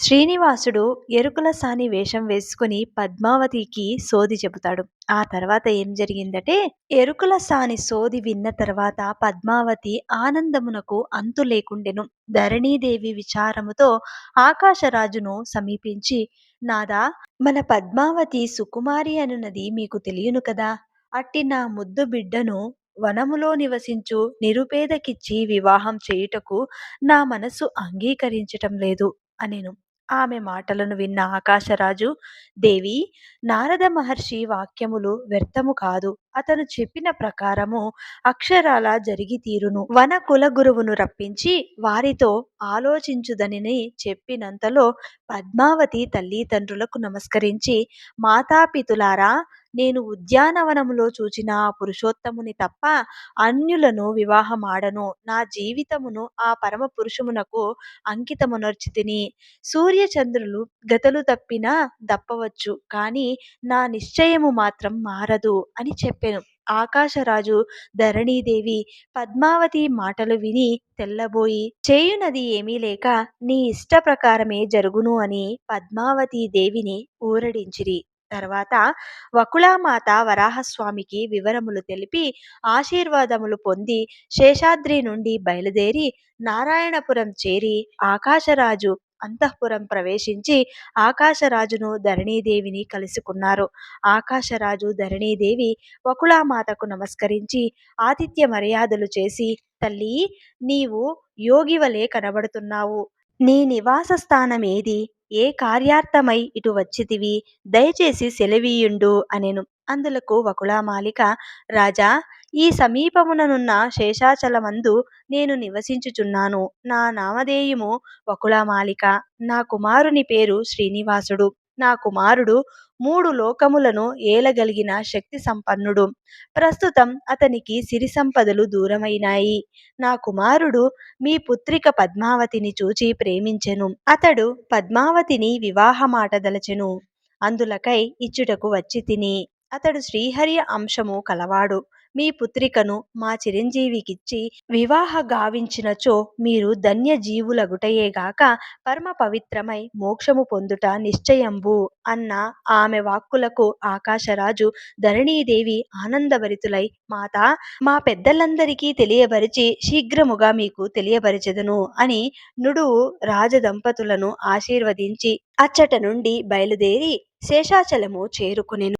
శ్రీనివాసుడు ఎరుకుల సాని వేషం వేసుకుని పద్మావతికి సోది చెబుతాడు. ఆ తర్వాత ఏం జరిగిందంటే ఎరుకుల సాని సోది విన్న తర్వాత పద్మావతి ఆనందమునకు అంతు లేకుండెను. ధరణీదేవి విచారముతో ఆకాశరాజును సమీపించి నాదా మన పద్మావతి సుకుమారి అనునది మీకు తెలియను కదా అట్టి నా ముద్దు బిడ్డను వనములో నివసించు నిరుపేదకిచ్చి వివాహం చేయుటకు నా మనసు అంగీకరించటం లేదు అనెను. ఆమె మాటలను విన్న ఆకాశరాజు దేవి నారద మహర్షి వాక్యములు వ్యర్థము కాదు. అతను చెప్పిన ప్రకారము అక్షరాల జరిగి తీరును. వన కులగురువును రప్పించి వారితో ఆలోచించుదని చెప్పినంతలో పద్మావతి తల్లిదండ్రులకు నమస్కరించి మాతాపితులారా నేను ఉద్యానవనములో చూచిన పురుషోత్తముని తప్ప అన్యులను వివాహమాడను. నా జీవితమును ఆ పరమ పురుషుమునకు అంకితమునర్చితిని. సూర్యచంద్రులు గతలు తప్పినా దప్పవచ్చు కానీ నా నిశ్చయము మాత్రం మారదు అని చెప్పెను. ఆకాశరాజు ధరణీదేవి పద్మావతి మాటలు విని తెల్లబోయి చేయునది ఏమీ లేక నీ ఇష్ట ప్రకారమే జరుగును అని పద్మావతి దేవిని ఊరడించిరి. తర్వాత వకుళామాత వరాహస్వామికి వివరములు తెలిపి ఆశీర్వాదములు పొంది శేషాద్రి నుండి బయలుదేరి నారాయణపురం చేరి ఆకాశరాజు అంతఃపురం ప్రవేశించి ఆకాశరాజును ధరణీదేవిని కలుసుకున్నారు. ఆకాశరాజు ధరణీదేవి వకుళామాతకు నమస్కరించి ఆతిథ్య మర్యాదలు చేసి తల్లీ నీవు యోగివలే కనబడుతున్నావు. నీ నివాస స్థానమేది? ఏ కార్యార్థమై ఇటు వచ్చితివి? దయచేసి సెలవీయుండు అనెను. అందులకు వకుళమాలిక రాజా ఈ సమీపముననున్న శేషాచలమందు నేను నివసించుచున్నాను. నా నామధేయము వకుళమాలిక నా కుమారుని పేరు శ్రీనివాసుడు. నా కుమారుడు మూడు లోకములను ఏలగలిగిన శక్తి సంపన్నుడు. ప్రస్తుతం అతనికి సిరి సంపదలు దూరమైనాయి. నా కుమారుడు మీ పుత్రిక పద్మావతిని చూచి ప్రేమించెను. అతడు పద్మావతిని వివాహమాటదలచెను అందులకై ఇచ్చుటకు వచ్చి తిని. అతడు శ్రీహరి అంశము కలవాడు. మీ పుత్రికను మా చిరంజీవికిచ్చి వివాహ గావించినచో మీరు ధన్య జీవులగుటయేగాక పరమ పవిత్రమై మోక్షము పొందుట నిశ్చయంబు అన్న ఆమె వాక్కులకు ఆకాశరాజు ధరణీదేవి ఆనందభరితులై మాత మా పెద్దలందరికీ తెలియబరిచి శీఘ్రముగా మీకు తెలియబరిచెదను అని నుడువు రాజదంపతులను ఆశీర్వదించి అచ్చట నుండి బయలుదేరి శేషాచలము చేరుకొనెను.